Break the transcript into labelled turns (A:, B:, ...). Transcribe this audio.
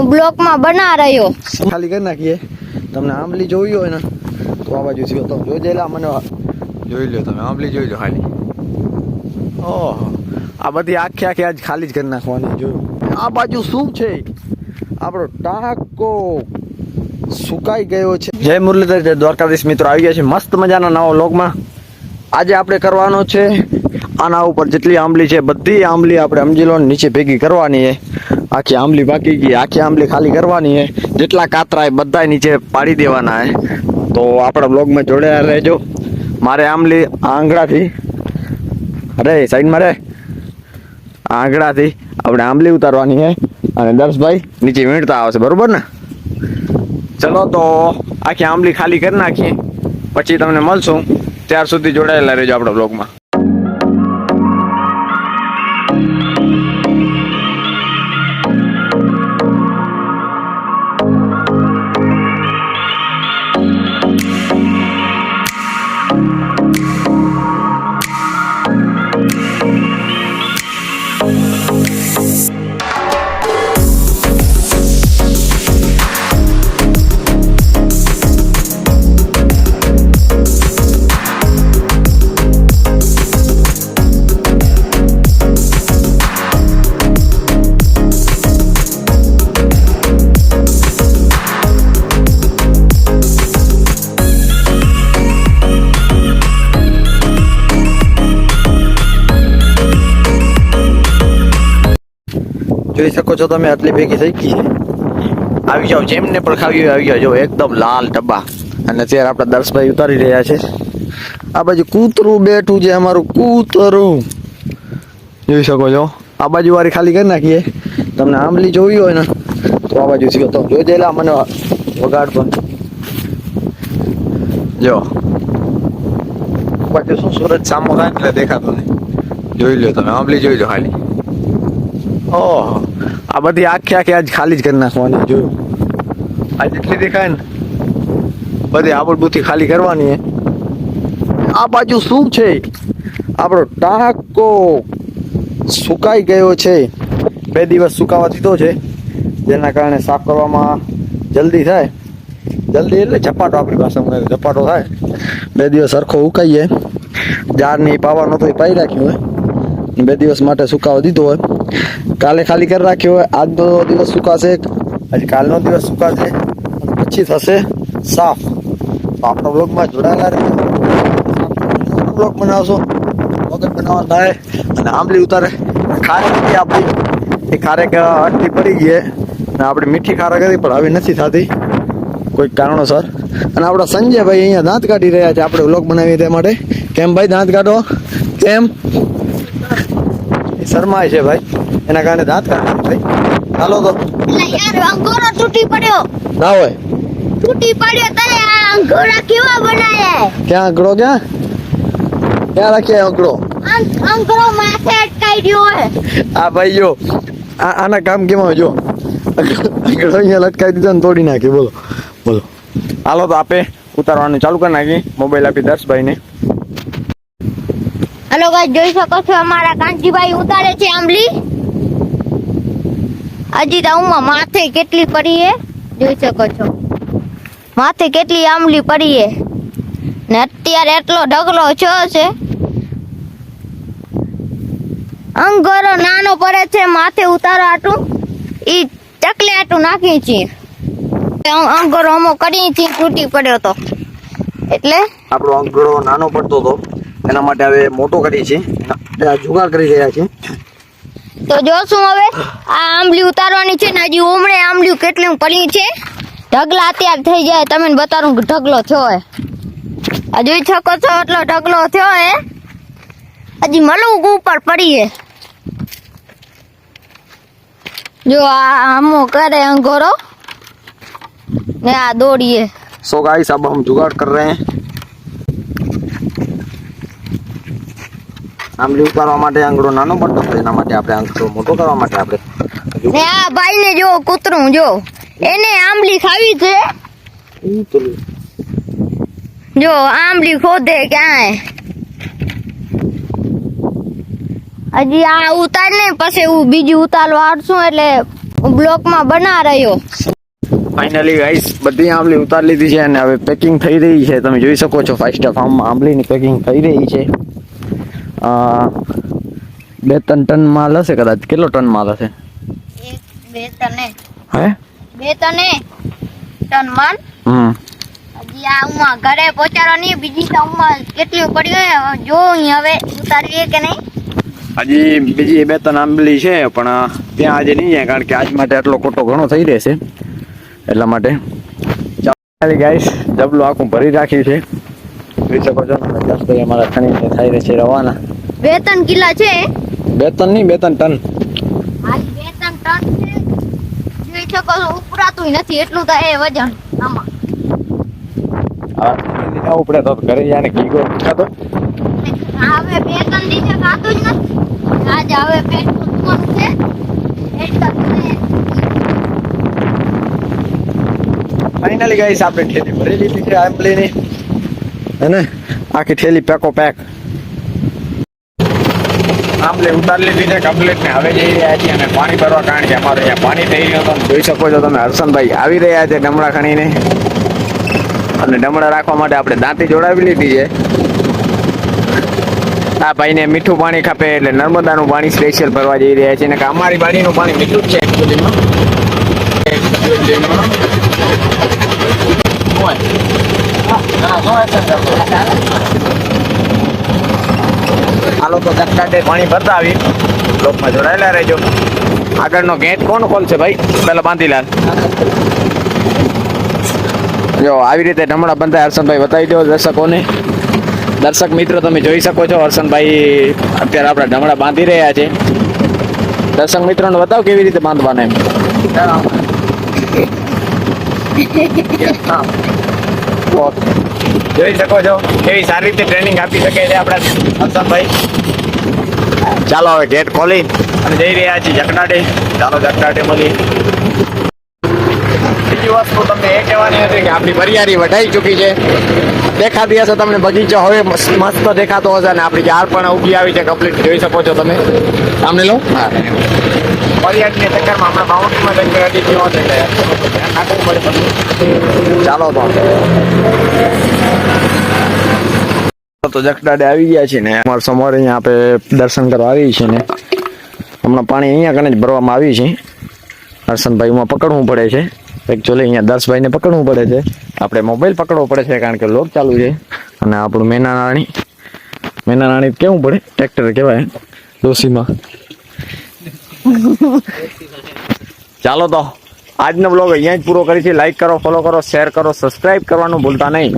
A: હું બ્લોકમાં બના રહ્યો.
B: ખાલી કરી નાખીએ. તમને આંબલી જોવી હોય ને તો આ બાજુ થયો તો જોઈ દેલા મને. જોઈ લો તમે આંબલી જોઈ લો ખાલી. ઓહો આ બધી આખી આખી આજ ખાલી જ કરી નાખવાની જોયું આ બાજુ શું છે? આપણો ટાકો સુકાઈ ગયો છે. જય મુરલીધર જય દ્વારકાધીશ મિત્રો આવી ગયા છે મસ્ત મજાના નવો લોકમાં આજે આપણે કરવાનો છે આના ઉપર જેટલી આંબલી છે બધી આંબલી આપણે સમજી લો નીચે ભેગી કરવાની છે. આખી આંબલી બાકી ગઈ. આખી આંબલી ખાલી કરવાની છે જેટલા કાતરા એ બધા નીચે પાડી દેવાના છે તો આપણા બ્લોગમાં જોડાયા રહેજો. મારે આંબલી આંગળાથી અરે સાઈડમાં રે. આંગળાથી આપણે આંબલી ઉતારવાની છે અને દર્શભાઈ નીચે વીણતા આવશે બરોબર ને? ચલો તો આખી આંબલી ખાલી કરી નાખીએ. પછી તમને મળશું. ત્યાર સુધી જોડાયેલા રહેજો આપણા બ્લોગમાં. જોઈ શકો છો તમે આટલી ભેગી થઈ ગઈ આવી જાઓ, જેમને પણ ખાવી આવી જાઓ. જો એકદમ લાલ ડબ્બા. અને અત્યારે આપણા દર્શભાઈ ઉતારી રહ્યા છે. આ બાજુ કૂતરું બેઠું છે અમારું કૂતરું. જોઈ શકો છો. આ બાજુ વાળી ખાલી કરી નાખીએ. તમને આંબલી જોવી હોય ને, તો આ બાજુ થયો. તો જોઈ દેલા મને વગાડ પણ. જો. બાકી શું સુરત સામો એટલે દેખાતો નહીં. જોઈ લો તમે, આંબલી જોઈ લો ખાલી. ઓહો, આ બધી આખી આખી આજ ખાલી જ કરી નાખવાની જોયું આ જેટલી દેખાય ને. બધી આબડબુથી ખાલી કરવાની આ બાજુ શું છે? આપણો ટાકો સુકાઈ ગયો છે. બે દિવસ સુકાવા દીધો છે. જેના કારણે સાફ કરવામાં જલ્દી થાય. જલ્દી એટલે ઝપાટો આપણી ભાષામાં ઝપાટો થાય. બે દિવસ સરખો ઉકાઈએ. જારની પાવા તો પાઈ રાખ્યું હોય. બે દિવસ માટે સુકાવા દીધો હોય. કાલે ખાલી કરી રાખ્યો હોય. આજનો દિવસ સુકાશે હજી કાલનો દિવસ સુકાશે. પછી થશે સાફ. આપણા બ્લોગમાં જોડાયેલા રહેજો બ્લોગ બનાવશો. વગર બનાવવા થાય. અને આંબલી ઉતારે. ખારેક હતી આપણી. એ ખારેક અટકી પડી ગઈ અને આપણે મીઠી ખારેક હતી પણ હવે નથી થતી. કોઈક કારણોસર. અને આપણા સંજયભાઈ અહીંયા દાંત કાઢી રહ્યા છે. આપણે બ્લોગ બનાવીએ તે માટે. કેમ ભાઈ દાંત કાઢો? કેમ? શરમાય છે ભાઈ. એના કારણે દાંત કાઢી ભાઈ હાલો તો.
A: યાર અંગોરો તૂટી પડ્યો.
B: ના હોય.
A: તૂટી પડ્યો તારે આ અંગોરા કેવા બનાયા
B: ક્યાં અંગડો ક્યાં? ક્યાં રાખીએ
A: અંગડો અંગડો માથે અટકાઈ ગયો હે
B: આ ભાઈ જો આ આના કામ કેમાં જો? અંગડો અહીંયા લટકાઈ દીધો ને તોડી નાખી બોલો બોલો. હાલો તો આપે ઉતારવાનું ચાલુ કરી નાખી મોબાઈલ આપી દર્શભાઈને
A: હલો ગાઈસ જોઈ શકો છો અમારા કાંજીભાઈ ઉતારે છે આંબલી. હજી તો ઉમાં માથે કેટલી પડી એ જોઈ શકો છો. માથે કેટલી આંબલી પડી એ ને અત્યારે એટલો ઢગલો છો છે. અંગોરો નાનો પડે છે, માથે ઉતારો આટલું. ઈ ચકલે આટલું નાખી છીએ અંગોરો અમો કરી છીએ તૂટી પડ્યો તો. એટલે?
B: આપણો આંકડો નાનો પડતો હતો એના માટે હવે મોટો કરીએ છીએ જુગાર કરી રહ્યા છીએ
A: તો જોશું હવે? આ આંબલી ઉતારવાની છે ને હજી ઉમરે આંબલી કેટલું પડ્યું છે? ઢગલા અત્યારે થઈ જાય, તમે બતાવું ઢગલો થયો હે હજુ છકો છો એટલો ઢગલો થયો હે. હજી મલું ઉપર પડી હે. જો આ આમો કરે અંગોરો. ને આ દોડીએ.
B: સો ગાઈસ અબ હમ જુગાડ કર રહે હૈ. આંબલી ઉતારવા માટે આંગળો નાનો પડતો હતો એના માટે આપણે આંગળો મોટો કરવા માટે આપણે
A: ને આ ભાઈ ને જો કૂતરું જો. એને આંબલી ખાવી છે. જો આંબલી ખોદે ક્યાંય. હજી આ ઉતાર ને પછી હું બીજી ઉતારવા આવશું એટલે બ્લોકમાં બના રહ્યો.
B: ફાઇનલી ગાઈસ બધી આંબલી ઉતારી લીધી છે અને હવે પેકિંગ થઈ રહી છે. તમે જોઈ શકો છો ફાઈવ સ્ટાર ફાર્મમાં આંબલીની પેકિંગ થઈ રહી છે. બે ત્રણ ટન માલ હશે કદાચ. કેટલો ટન માલ હશે?
A: બે તને
B: હે?
A: બે તને ટન માલ
B: હમ.
A: ઘરે પહોંચાડવાની બીજી તો કેટલી પડી હોય જો હવે ઉતારીએ કે નહીં
B: હજી બીજી બે ત્રણ આંબલી છે, પણ ત્યાં આજે નહીં કારણ કે આજ માટે આટલો કોટો ઘણો થઈ રહેશે એટલા માટે ચાલો ગાઈસ જબલું આખું ભરી રાખ્યું છે. જોઈ શકો છો ને જસભાઈ અમારા ખણી થઈ રહી છે રવાના.
A: બે ત્રણ કિલા છે?
B: બે ત્રણ નહીં બે ત્રણ ટન.
A: આજ બે ત્રણ ટન છે. જોઈ શકો છો ઉપરાતું નથી એટલું તો એ વજન આમાં.
B: આ ઉપડે તો ઘરે જાય ને ખાતો.
A: હવે બે ત્રણ દિવસે ખાતું જ નથી. આજ હવે પેટ પૂરવાનું છે.
B: ફાઇનલી ગાઈસ આપણે ઠેલી ભરી લીધી છે આંબલીની. હે આખી ઠેલી પેકો પેક આંબલી ઉતાર લીધી છે કમ્પ્લીટ ને હવે જઈ રહ્યા છીએ અને પાણી ભરવા કારણ કે અમારે અહીંયા પાણી થઈ રહ્યું તમે જોઈ શકો છો તમે હર્ષનભાઈ આવી રહ્યા છે ડમડા ખણીને. અને ડમડા રાખવા માટે આપણે દાંતી જોડાવી લીધી છે. આ ભાઈને મીઠું પાણી ખાપે એટલે નર્મદાનું પાણી સ્પેશિયલ ભરવા જઈ રહ્યા છે. ને કે અમારી બાડીનું પાણી મીઠું જ છે એકચ્યુઅલીમાં હાલો તો ધક્કાટે પાણી ભરતા લોકમાં જોડાયેલા રહેજો. આગળનો ગેટ કોણ ખોલશે ભાઈ? પેલા બાંધીલાલ. જો, આવી રીતે ઢમણા બંધાય. હર્ષનભાઈ બતાવી દો દર્શકોને. દર્શક મિત્રો, તમે જોઈ શકો છો હર્ષનભાઈ અત્યારે આપણા ઢમણા બાંધી રહ્યા છે. દર્શક મિત્રોને બતાવો કેવી રીતે બાંધવાના એમ. જોઈ શકો છો કેવી સારી રીતે ટ્રેનિંગ આપી શકે છે આપણા હર્ષનભાઈ ચાલો હવે ગેટ ખોલી. અને જઈ રહ્યા છીએ જકડાટે ચાલો જકડાટે મળી. બીજી વસ્તુ તમને એ કહેવાની હતી કે આપણી બરિયારી વઢાઈ ચૂકી છે. દેખાતી હશે તમને બગીચો હવે મસ્ત મસ્ત દેખાતો હશે અને આપણી ઝાડ પણ ઊભી આવી છે કમ્પ્લીટ જોઈ શકો છો તમે. સામને લો. હા. ચક્કરમાં આપણે બાઉન્ડ્રીમાં જઈને એટલે. ચાલો તો. તો આવી ગયા છે ને અમારા સમોર અહીંયા આપણે દર્શન કરવા આવી છે ને. હમણાં પાણી અહીંયા કને જ ભરવામાં આવી છે. હર્ષનભાઈમાં પકડવું પડે છે. એકચ્યુઅલી અહીંયા દર્શભાઈને પકડવું પડે છે. આપણે મોબાઈલ પકડવો પડે છે કારણ કે લોક ચાલુ છે. અને આપણું મેના રાણી મેના રાણી કેવું પડે? ટ્રેક્ટર કહેવાય. ડોસીમાં. ચાલો તો, આજનો બ્લોગ અહીંયા જ પૂરો કરી છે લાઈક કરો ફોલો કરો શેર કરો સબસ્ક્રાઇબ કરવાનું ભૂલતા નહીં.